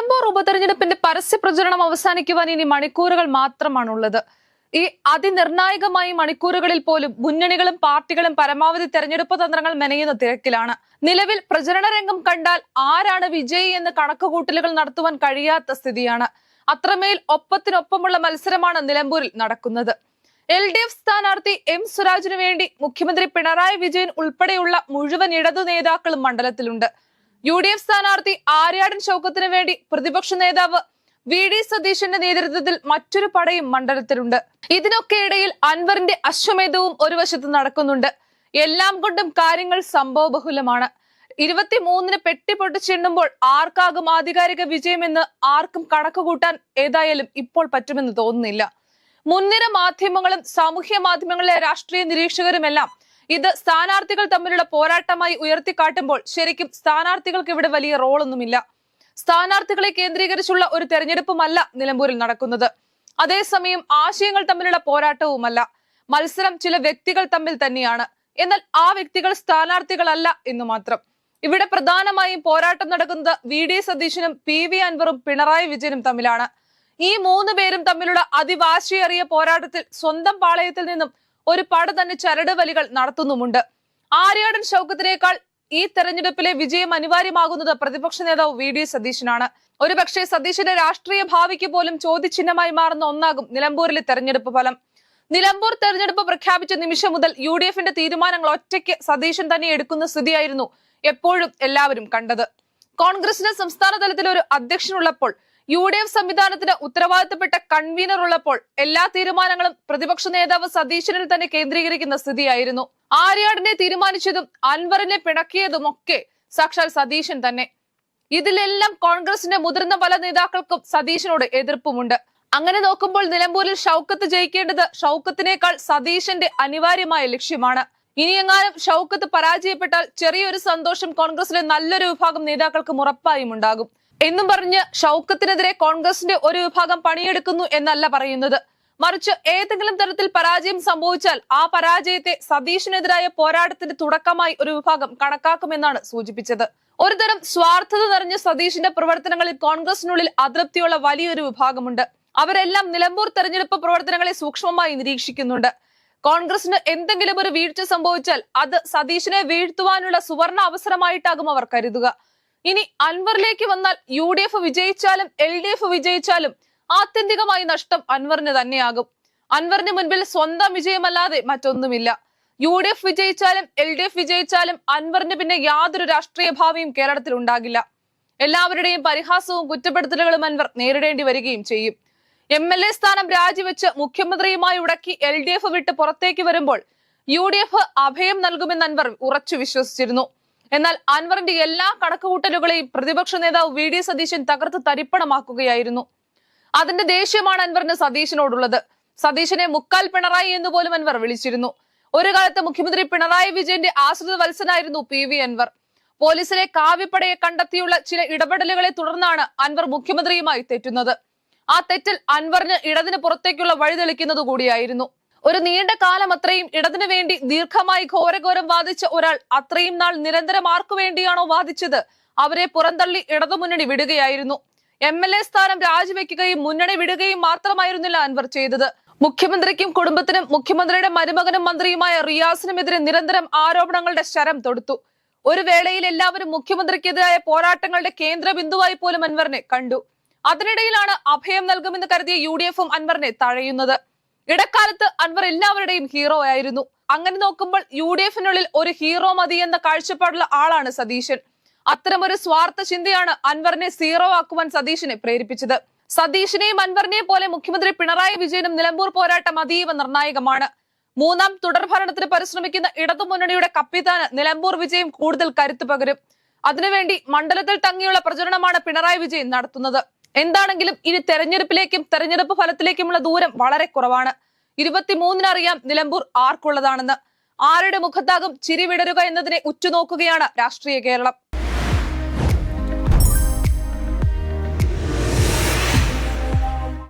നിലമ്പൂർ ഉപതെരഞ്ഞെടുപ്പിന്റെ പരസ്യ പ്രചരണം അവസാനിക്കുവാൻ ഇനി മണിക്കൂറുകൾ മാത്രമാണുള്ളത്. ഈ അതിനിർണായകമായ മണിക്കൂറുകളിൽ പോലും മുന്നണികളും പാർട്ടികളും പരമാവധി തെരഞ്ഞെടുപ്പ് തന്ത്രങ്ങൾ മെനയുന്ന തിരക്കിലാണ്. നിലവിൽ പ്രചരണ രംഗം കണ്ടാൽ ആരാണ് വിജയി എന്ന് കണക്കുകൂട്ടലുകൾ നടത്തുവാൻ കഴിയാത്ത സ്ഥിതിയാണ്. അത്രമേൽ ഒപ്പത്തിനൊപ്പമുള്ള മത്സരമാണ് നിലമ്പൂരിൽ നടക്കുന്നത്. എൽ ഡി എഫ് സ്ഥാനാർത്ഥി എം സുരാജിനു വേണ്ടി മുഖ്യമന്ത്രി പിണറായി വിജയൻ ഉൾപ്പെടെയുള്ള മുഴുവൻ ഇടതു നേതാക്കളും മണ്ഡലത്തിലുണ്ട്. യു ഡി എഫ് സ്ഥാനാർത്ഥി ആര്യാടൻ ചൗക്കത്തിന് വേണ്ടി പ്രതിപക്ഷ നേതാവ് വി ഡി സതീശന്റെ നേതൃത്വത്തിൽ മറ്റൊരു പടയും മണ്ഡലത്തിലുണ്ട്. ഇതിനൊക്കെ ഇടയിൽ അൻവറിന്റെ അശ്വമേധവും ഒരു വശത്ത് നടക്കുന്നുണ്ട്. എല്ലാം കൊണ്ടും കാര്യങ്ങൾ സംഭവബഹുലമാണ്. ഇരുപത്തിമൂന്നിന് പെട്ടി പൊട്ടിച്ചെണ്ണുമ്പോൾ ആർക്കാകും ആധികാരിക വിജയമെന്ന് ആർക്കും കണക്കുകൂട്ടാൻ ഏതായാലും ഇപ്പോൾ പറ്റുമെന്ന് തോന്നുന്നില്ല. മുൻനിര മാധ്യമങ്ങളും സാമൂഹ്യ മാധ്യമങ്ങളിലെ രാഷ്ട്രീയ നിരീക്ഷകരുമെല്ലാം ഇത് സ്ഥാനാർത്ഥികൾ തമ്മിലുള്ള പോരാട്ടമായി ഉയർത്തിക്കാട്ടുമ്പോൾ ശരിക്കും സ്ഥാനാർത്ഥികൾക്ക് ഇവിടെ വലിയ റോളൊന്നുമില്ല. സ്ഥാനാർത്ഥികളെ കേന്ദ്രീകരിച്ചുള്ള ഒരു തെരഞ്ഞെടുപ്പുമല്ല നിലമ്പൂരിൽ നടക്കുന്നത്. അതേസമയം ആശയങ്ങൾ തമ്മിലുള്ള പോരാട്ടവുമല്ല. മത്സരം ചില വ്യക്തികൾ തമ്മിൽ തന്നെയാണ്. എന്നാൽ ആ വ്യക്തികൾ സ്ഥാനാർത്ഥികളല്ല എന്ന് മാത്രം. ഇവിടെ പ്രധാനമായും പോരാട്ടം നടക്കുന്നത് വി ഡി സതീശനും പി വി അൻവറും പിണറായി വിജയനും തമ്മിലാണ്. ഈ മൂന്ന് പേരും തമ്മിലുള്ള അതിവാശിയേറിയ പോരാട്ടത്തിൽ സ്വന്തം പാളയത്തിൽ നിന്നും ഒരു പാട് തന്നെ ചരട് വലികൾ നടത്തുന്നുമുണ്ട്. ആര്യാടൻ ഷൗക്കത്തിനേക്കാൾ ഈ തെരഞ്ഞെടുപ്പിലെ വിജയം അനിവാര്യമാകുന്നത് പ്രതിപക്ഷ നേതാവ് വി ഡി സതീശനാണ്. ഒരുപക്ഷെ സതീശന്റെ രാഷ്ട്രീയ ഭാവിക്ക് പോലും ചോദ്യചിഹ്നമായി മാറുന്ന ഒന്നാകും നിലമ്പൂരിലെ തെരഞ്ഞെടുപ്പ് ഫലം. നിലമ്പൂർ തെരഞ്ഞെടുപ്പ് പ്രഖ്യാപിച്ച നിമിഷം മുതൽ യു ഡി എഫിന്റെ തീരുമാനങ്ങൾ ഒറ്റയ്ക്ക് സതീശൻ തന്നെ എടുക്കുന്ന സ്ഥിതിയായിരുന്നു എപ്പോഴും എല്ലാവരും കണ്ടത്. കോൺഗ്രസിന് സംസ്ഥാന തലത്തിൽ ഒരു അധ്യക്ഷനുള്ളപ്പോൾ യു ഡി എഫ് സംവിധാനത്തിന് ഉത്തരവാദിത്തപ്പെട്ട കൺവീനർ ഉള്ളപ്പോൾ എല്ലാ തീരുമാനങ്ങളും പ്രതിപക്ഷ നേതാവ് സതീശനിൽ തന്നെ കേന്ദ്രീകരിക്കുന്ന സ്ഥിതിയായിരുന്നു. ആര്യാടിനെ തീരുമാനിച്ചതും അൻവറിനെ പിണക്കിയതും ഒക്കെ സാക്ഷാൽ സതീശൻ തന്നെ. ഇതിലെല്ലാം കോൺഗ്രസിന്റെ മുതിർന്ന പല നേതാക്കൾക്കും സതീശനോട് എതിർപ്പുമുണ്ട്. അങ്ങനെ നോക്കുമ്പോൾ നിലമ്പൂരിൽ ഷൗക്കത്ത് ജയിക്കേണ്ടത് ഷൗക്കത്തിനേക്കാൾ സതീശന്റെ അനിവാര്യമായ ലക്ഷ്യമാണ്. ഇനിയെങ്ങാനും ഷൗക്കത്ത് പരാജയപ്പെട്ടാൽ ചെറിയൊരു സന്തോഷം കോൺഗ്രസിലെ നല്ലൊരു വിഭാഗം നേതാക്കൾക്കും ഉറപ്പായും ഉണ്ടാകും. എന്നും പറഞ്ഞ് ഷൗക്കത്തിനെതിരെ കോൺഗ്രസിന്റെ ഒരു വിഭാഗം പണിയെടുക്കുന്നു എന്നല്ല പറയുന്നത്. മറിച്ച് ഏതെങ്കിലും തരത്തിൽ പരാജയം സംഭവിച്ചാൽ ആ പരാജയത്തെ സതീഷിനെതിരായ പോരാട്ടത്തിന്റെ തുടക്കമായി ഒരു വിഭാഗം കണക്കാക്കുമെന്നാണ് സൂചിപ്പിച്ചത്. ഒരുതരം സ്വാർത്ഥത നിറഞ്ഞ സതീഷിന്റെ പ്രവർത്തനങ്ങളിൽ കോൺഗ്രസിനുള്ളിൽ അതൃപ്തിയുള്ള വലിയൊരു വിഭാഗമുണ്ട്. അവരെല്ലാം നിലമ്പൂർ തെരഞ്ഞെടുപ്പ് പ്രവർത്തനങ്ങളെ സൂക്ഷ്മമായി നിരീക്ഷിക്കുന്നുണ്ട്. കോൺഗ്രസിന് എന്തെങ്കിലും ഒരു വീഴ്ച സംഭവിച്ചാൽ അത് സതീഷിനെ വീഴ്ത്തുവാനുള്ള സുവർണ അവസരമായിട്ടാകും അവർ കരുതുക. ഇനി അൻവറിലേക്ക് വന്നാൽ യു ഡി എഫ് വിജയിച്ചാലും എൽ ഡി എഫ് വിജയിച്ചാലും ആത്യന്തികമായി നഷ്ടം അൻവറിന് തന്നെയാകും. അൻവറിന് മുൻപിൽ സ്വന്തം വിജയമല്ലാതെ മറ്റൊന്നുമില്ല. യു ഡി എഫ് വിജയിച്ചാലും എൽ ഡി എഫ് വിജയിച്ചാലും അൻവറിന് പിന്നെ യാതൊരു രാഷ്ട്രീയ ഭാവിയും കേരളത്തിൽ ഉണ്ടാകില്ല. എല്ലാവരുടെയും പരിഹാസവും കുറ്റപ്പെടുത്തലുകളും അൻവർ നേരിടേണ്ടി വരികയും ചെയ്യും. എം എൽ എ സ്ഥാനം രാജിവെച്ച് മുഖ്യമന്ത്രിയുമായി ഉടക്കി എൽ ഡി എഫ് വിട്ട് പുറത്തേക്ക് വരുമ്പോൾ യു ഡി എഫ് അഭയം നൽകുമെന്ന് അൻവർ ഉറച്ചു വിശ്വസിച്ചിരുന്നു. എന്നാൽ അൻവറിന്റെ എല്ലാ കണക്കുകൂട്ടലുകളെയും പ്രതിപക്ഷ നേതാവ് വി ഡി സതീശൻ തകർത്ത് തരിപ്പണമാക്കുകയായിരുന്നു. അതിന്റെ ദേഷ്യമാണ് അൻവറിന് സതീശനോടുള്ളത്. സതീശനെ മുക്കാൽ പിണറായി എന്ന് പോലും അൻവർ വിളിച്ചിരുന്നു. ഒരു കാലത്ത് മുഖ്യമന്ത്രി പിണറായി വിജയന്റെ ആശ്രിത വത്സനായിരുന്നു പി വി അൻവർ. പോലീസിലെ കാവ്യപ്പടയെ കണ്ടെത്തിയുള്ള ചില ഇടപെടലുകളെ തുടർന്നാണ് അൻവർ മുഖ്യമന്ത്രിയുമായി തെറ്റുന്നത്. ആ തെറ്റൽ അൻവറിന് ഇടതിന് പുറത്തേക്കുള്ള വഴി തെളിക്കുന്നത് കൂടിയായിരുന്നു ഒരു നീണ്ട കാലം അത്രയും ഇടതിനു വേണ്ടി ദീർഘമായി ഘോരഘോരം വാദിച്ച ഒരാൾ അത്രയും നാൾ നിരന്തരം ആർക്കു വേണ്ടിയാണോ വാദിച്ചത്? അവരെ പുറന്തള്ളി ഇടതുമുന്നണി വിടുകയായിരുന്നു. എം എൽ എ സ്ഥാനം രാജിവെക്കുകയും മുന്നണി വിടുകയും മാത്രമായിരുന്നില്ല അൻവർ ചെയ്തത്. മുഖ്യമന്ത്രിക്കും കുടുംബത്തിനും മുഖ്യമന്ത്രിയുടെ മരുമകനും മന്ത്രിയുമായ റിയാസിനുമെതിരെ നിരന്തരം ആരോപണങ്ങളുടെ ശരം തൊടുത്തു. ഒരു വേളയിൽ എല്ലാവരും മുഖ്യമന്ത്രിക്കെതിരായ പോരാട്ടങ്ങളുടെ കേന്ദ്ര ബിന്ദുവായി പോലും അൻവറിനെ കണ്ടു. അതിനിടയിലാണ് അഭയം നൽകുമെന്ന് കരുതിയ യു ഡി എഫും അൻവറിനെ തഴയുന്നത്. ഇടക്കാലത്ത് അൻവർ എല്ലാവരുടെയും ഹീറോ ആയിരുന്നു. അങ്ങനെ നോക്കുമ്പോൾ യു ഡി എഫിനുള്ളിൽ ഒരു ഹീറോ മതി എന്ന കാഴ്ചപ്പാടുള്ള ആളാണ് സതീശൻ. അത്തരമൊരു സ്വാർത്ഥ ചിന്തയാണ് അൻവറിനെ സീറോ ആക്കുവാൻ സതീശനെ പ്രേരിപ്പിച്ചത്. സതീശിനെയും അൻവറിനെയും പോലെ മുഖ്യമന്ത്രി പിണറായി വിജയനും നിലമ്പൂർ പോരാട്ടം അതീവ നിർണായകമാണ്. മൂന്നാം തുടർഭരണത്തിന് പരിശ്രമിക്കുന്ന ഇടതുമുന്നണിയുടെ കപ്പിത്താന് നിലമ്പൂർ വിജയം കൂടുതൽ കരുത്തു പകരും. അതിനുവേണ്ടി മണ്ഡലത്തിൽ തങ്ങിയുള്ള പ്രചരണമാണ് പിണറായി വിജയൻ നടത്തുന്നത്. എന്താണെങ്കിലും ഇനി തെരഞ്ഞെടുപ്പിലേക്കും തെരഞ്ഞെടുപ്പ് ഫലത്തിലേക്കുമുള്ള ദൂരം വളരെ കുറവാണ്. ഇരുപത്തിമൂന്നിന് അറിയാം നിലമ്പൂർ ആർക്കുള്ളതാണെന്ന്. ആരുടെ മുഖത്താകും ചിരി വിടരുക എന്നതിനെ ഉറ്റുനോക്കുകയാണ് രാഷ്ട്രീയ കേരളം.